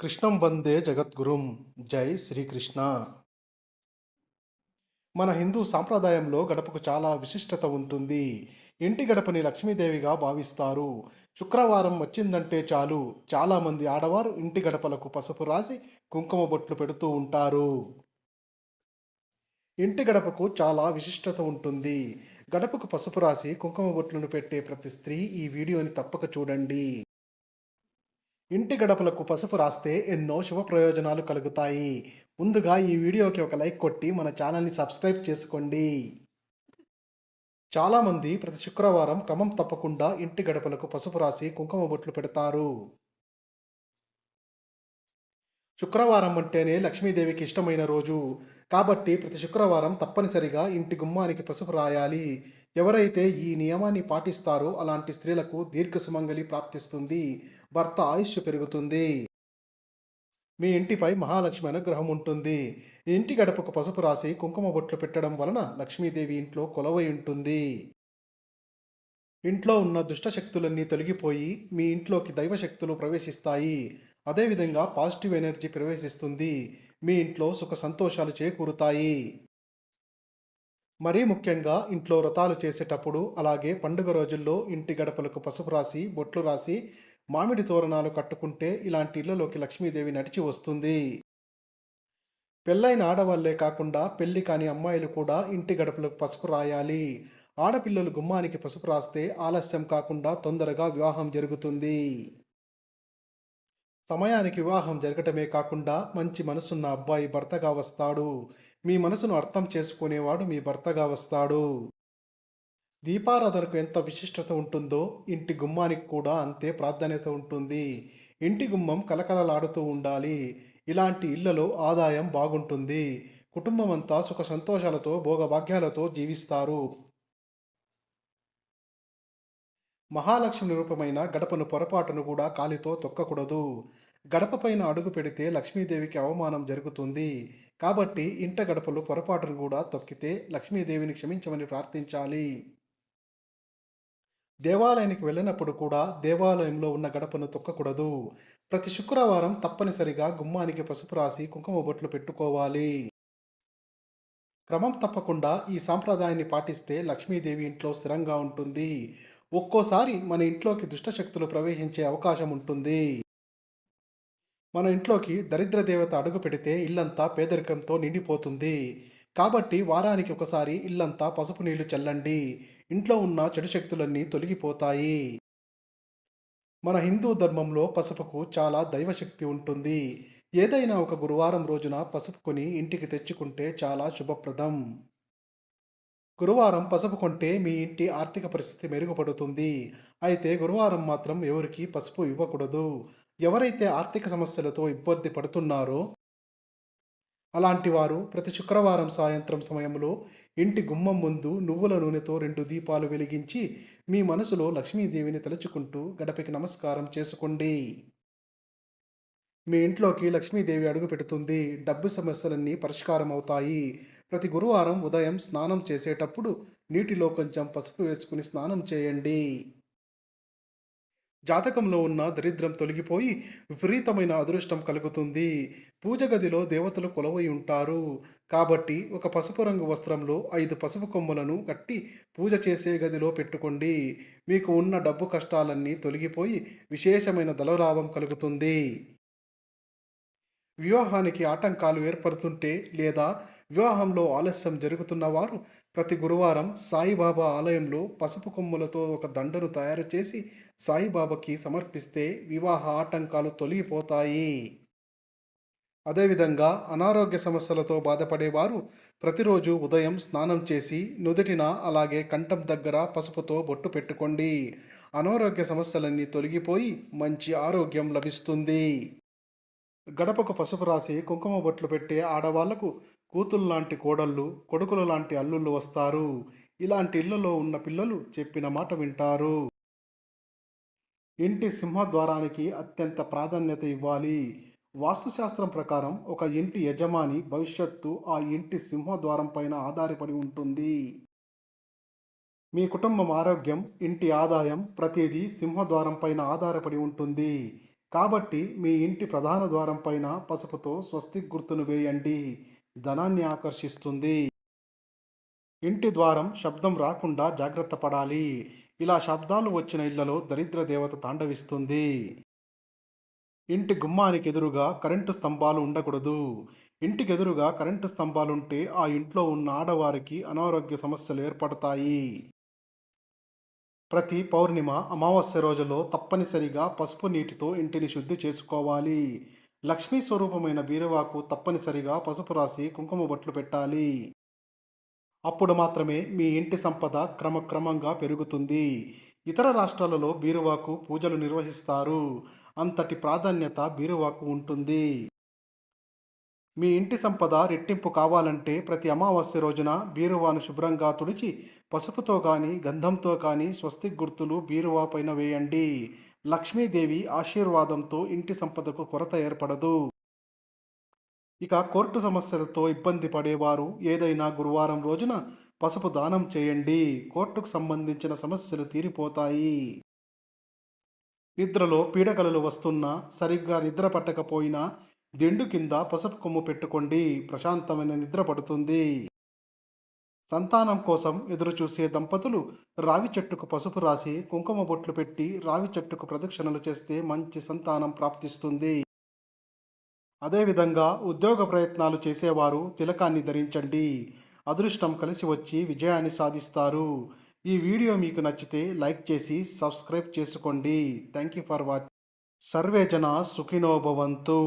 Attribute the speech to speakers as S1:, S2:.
S1: కృష్ణం వందే జగద్గురుం. జై శ్రీకృష్ణ. మన హిందూ సాంప్రదాయంలో గడపకు చాలా విశిష్టత ఉంటుంది. ఇంటి గడపని లక్ష్మీదేవిగా భావిస్తారు. శుక్రవారం వచ్చిందంటే చాలు. చాలామంది ఆడవారు ఇంటి గడపలకు పసుపు రాసి కుంకుమ బొట్లు పెడుతూ ఉంటారు. ఇంటి గడపకు చాలా విశిష్టత ఉంటుంది. గడపకు పసుపు రాసి కుంకుమ బొట్లను పెట్టే ప్రతి స్త్రీ ఈ వీడియోని తప్పక చూడండి. ఇంటి గడపలకు పసుపు రాస్తే ఎన్నో శుభ ప్రయోజనాలు కలుగుతాయి. ముందుగా ఈ వీడియోకి ఒక లైక్ కొట్టి మన ఛానల్ని సబ్స్క్రైబ్ చేసుకోండి. చాలామంది ప్రతి శుక్రవారం క్రమం తప్పకుండా ఇంటి గడపలకు పసుపు రాసి కుంకుమ బొట్లు పెడతారు. శుక్రవారం అంటేనే లక్ష్మీదేవికి ఇష్టమైన రోజు. కాబట్టి ప్రతి శుక్రవారం తప్పనిసరిగా ఇంటి గుమ్మానికి పసుపు రాయాలి. ఎవరైతే ఈ నియమాన్ని పాటిస్తారో అలాంటి స్త్రీలకు దీర్ఘ సుమంగలి ప్రాప్తిస్తుంది. భర్త ఆయుష్ పెరుగుతుంది. మీ ఇంటిపై మహాలక్ష్మి అనుగ్రహం ఉంటుంది. ఇంటి గడపకు పసుపు రాసి కుంకుమ బొట్లు పెట్టడం వలన లక్ష్మీదేవి ఇంట్లో కొలవై ఉంటుంది. ఇంట్లో ఉన్న దుష్ట శక్తులన్నీ తొలగిపోయి మీ ఇంట్లోకి దైవ శక్తులు ప్రవేశిస్తాయి. అదేవిధంగా పాజిటివ్ ఎనర్జీ ప్రవేశిస్తుంది. మీ ఇంట్లో సుఖ సంతోషాలు చేకూరుతాయి. మరీ ముఖ్యంగా ఇంట్లో వ్రతాలు చేసేటప్పుడు అలాగే పండుగ రోజుల్లో ఇంటి గడపలకు పసుపు రాసి బొట్లు రాసి మామిడి తోరణాలు కట్టుకుంటే ఇలాంటి ఇళ్ళలోకి లక్ష్మీదేవి నడిచి వస్తుంది. పెళ్ళైన ఆడవాళ్ళే కాకుండా పెళ్ళి కాని అమ్మాయిలు కూడా ఇంటి గడపలకు పసుపు రాయాలి. ఆడపిల్లలు గుమ్మానికి పసుపు రాస్తే ఆలస్యం కాకుండా తొందరగా వివాహం జరుగుతుంది. సమయానికి వివాహం జరగటమే కాకుండా మంచి మనసున్న అబ్బాయి భర్తగా వస్తాడు. మీ మనసును అర్థం చేసుకునేవాడు మీ భర్తగా వస్తాడు. దీపారాధనకు ఎంత విశిష్టత ఉంటుందో ఇంటి గుమ్మానికి కూడా అంతే ప్రాధాన్యత ఉంటుంది. ఇంటి గుమ్మం కలకలలాడుతూ ఉండాలి. ఇలాంటి ఇళ్ళలో ఆదాయం బాగుంటుంది. కుటుంబం అంతా సుఖ సంతోషాలతో భోగభాగ్యాలతో జీవిస్తారు. మహాలక్ష్మి రూపమైన గడపను పొరపాటును కూడా కాలితో తొక్కకూడదు. గడప పైన అడుగు పెడితే లక్ష్మీదేవికి అవమానం జరుగుతుంది. కాబట్టి ఇంట గడపలు పొరపాటును కూడా తొక్కితే లక్ష్మీదేవిని క్షమించమని ప్రార్థించాలి. దేవాలయానికి వెళ్ళినప్పుడు కూడా దేవాలయంలో ఉన్న గడపను తొక్కకూడదు. ప్రతి శుక్రవారం తప్పనిసరిగా గుమ్మానికి పసుపు రాసి కుంకుమ బొట్లు పెట్టుకోవాలి. క్రమం తప్పకుండా ఈ సాంప్రదాయాన్ని పాటిస్తే లక్ష్మీదేవి ఇంట్లో స్థిరంగా ఉంటుంది. ఒక్కోసారి మన ఇంట్లోకి దుష్టశక్తులు ప్రవేశించే అవకాశం ఉంటుంది. మన ఇంట్లోకి దరిద్ర దేవత అడుగు పెడితే ఇల్లంతా పేదరికంతో నిండిపోతుంది. కాబట్టి వారానికి ఒకసారి ఇల్లంతా పసుపు నీళ్ళు చల్లండి. ఇంట్లో ఉన్న చెడు శక్తులన్నీ తొలగిపోతాయి. మన హిందూ ధర్మంలో పసుపుకు చాలా దైవశక్తి ఉంటుంది. ఏదైనా ఒక గురువారం రోజున పసుపుకొని ఇంటికి తెచ్చుకుంటే చాలా శుభప్రదం. గురువారం పసుపు కొంటే మీ ఇంటి ఆర్థిక పరిస్థితి మెరుగుపడుతుంది. అయితే గురువారం మాత్రం ఎవరికి పసుపు ఇవ్వకూడదు. ఎవరైతే ఆర్థిక సమస్యలతో ఇబ్బంది పడుతున్నారో అలాంటి వారు ప్రతి శుక్రవారం సాయంత్రం సమయంలో ఇంటి గుమ్మం ముందు నువ్వుల నూనెతో రెండు దీపాలు వెలిగించి మీ మనసులో లక్ష్మీదేవిని తలుచుకుంటూ గడపకి నమస్కారం చేసుకోండి. మీ ఇంట్లోకి లక్ష్మీదేవి అడుగు పెడుతుంది. డబ్బు సమస్యలన్నీ పరిష్కారం అవుతాయి ప్రతి గురువారం ఉదయం స్నానం చేసేటప్పుడు నీటిలో కొంచెం పసుపు వేసుకుని స్నానం చేయండి. జాతకంలో ఉన్న దరిద్రం తొలగిపోయి విపరీతమైన అదృష్టం కలుగుతుంది. పూజ గదిలో దేవతలు కొలవై ఉంటారు. కాబట్టి ఒక పసుపు రంగు వస్త్రంలో ఐదు పసుపు కొమ్మలను కట్టి పూజ చేసే గదిలో పెట్టుకోండి. మీకు ఉన్న డబ్బు కష్టాలన్నీ తొలగిపోయి విశేషమైన ధనలాభం కలుగుతుంది. వివాహానికి ఆటంకాలు ఏర్పడుతుంటే లేదా వివాహంలో ఆలస్యం జరుగుతున్న వారు ప్రతి గురువారం సాయిబాబా ఆలయంలో పసుపు కొమ్ములతో ఒక దండను తయారు చేసి సాయిబాబాకి సమర్పిస్తే వివాహ ఆటంకాలు తొలగిపోతాయి. అదేవిధంగా అనారోగ్య సమస్యలతో బాధపడేవారు ప్రతిరోజు ఉదయం స్నానం చేసి నుదుటిన అలాగే కంఠం దగ్గర పసుపుతో బొట్టు పెట్టుకోండి. అనారోగ్య సమస్యలన్నీ తొలగిపోయి మంచి ఆరోగ్యం లభిస్తుంది. గడపకు పసుపు రాసి కుంకుమ బొట్లు పెట్టే ఆడవాళ్ళకు కూతురు లాంటి కోడళ్ళు కొడుకులు లాంటి అల్లుళ్ళు వస్తారు. ఇలాంటి ఇళ్ళలో ఉన్న పిల్లలు చెప్పిన మాట వింటారు. ఇంటి సింహద్వారానికి అత్యంత ప్రాధాన్యత ఇవ్వాలి. వాస్తుశాస్త్రం ప్రకారం ఒక ఇంటి యజమాని భవిష్యత్తు ఆ ఇంటి సింహద్వారం పైన ఆధారపడి ఉంటుంది. మీ కుటుంబం ఆరోగ్యం ఇంటి ఆదాయం ప్రతిదీ సింహద్వారం పైన ఆధారపడి ఉంటుంది. కాబట్టి మీ ఇంటి ప్రధాన ద్వారం పైన పసుపుతో స్వస్తిక్ గుర్తును వేయండి. ధనాన్ని ఆకర్షిస్తుంది. ఇంటి ద్వారం శబ్దం రాకుండా జాగ్రత్త పడాలి. ఇలా శబ్దాలు వచ్చిన ఇళ్ళలో దరిద్ర దేవత తాండవిస్తుంది. ఇంటి గుమ్మానికి ఎదురుగా కరెంటు స్తంభాలు ఉండకూడదు. ఇంటికి ఎదురుగా కరెంటు స్తంభాలుంటే ఆ ఇంట్లో ఉన్న ఆడవారికి అనారోగ్య సమస్యలు ఏర్పడతాయి. ప్రతి పౌర్ణిమ అమావాస్య రోజుల్లో తప్పనిసరిగా పసుపు నీటితో ఇంటిని శుద్ధి చేసుకోవాలి. లక్ష్మీ స్వరూపమైన బీరువాకు తప్పనిసరిగా పసుపు రాసి కుంకుమ బొట్లు పెట్టాలి. అప్పుడు మాత్రమే మీ ఇంటి సంపద క్రమక్రమంగా పెరుగుతుంది. ఇతర రాష్ట్రాలలో బీరువాకు పూజలు నిర్వహిస్తారు. అంతటి ప్రాధాన్యత బీరువాకు ఉంటుంది. మీ ఇంటి సంపద రెట్టింపు కావాలంటే ప్రతి అమావాస్య రోజున బీరువాను శుభ్రంగా తుడిచి పసుపుతో కానీ గంధంతో కానీ స్వస్తిక్ గుర్తులు బీరువా పైన వేయండి. లక్ష్మీదేవి ఆశీర్వాదంతో ఇంటి సంపదకు కొరత ఏర్పడదు. ఇక కోర్టు సమస్యలతో ఇబ్బంది పడేవారు ఏదైనా గురువారం రోజున పసుపు దానం చేయండి. కోర్టుకు సంబంధించిన సమస్యలు తీరిపోతాయి. నిద్రలో పీడకలలు వస్తున్నా సరిగ్గా నిద్ర పట్టకపోయినా దిండు కింద పసుపు కొమ్ము పెట్టుకోండి. ప్రశాంతమైన నిద్ర పడుతుంది. సంతానం కోసం ఎదురు చూసే దంపతులు రావి చెట్టుకు పసుపు రాసి కుంకుమ బొట్లు పెట్టి రావి చెట్టుకు ప్రదక్షిణలు చేస్తే మంచి సంతానం ప్రాప్తిస్తుంది. అదేవిధంగా ఉద్యోగ ప్రయత్నాలు చేసేవారు తిలకాన్ని ధరించండి. అదృష్టం కలిసి వచ్చి విజయాన్ని సాధిస్తారు. ఈ వీడియో మీకు నచ్చితే లైక్ చేసి సబ్స్క్రైబ్ చేసుకోండి. Thank you for watch. Survey జన సుఖినోభవంతు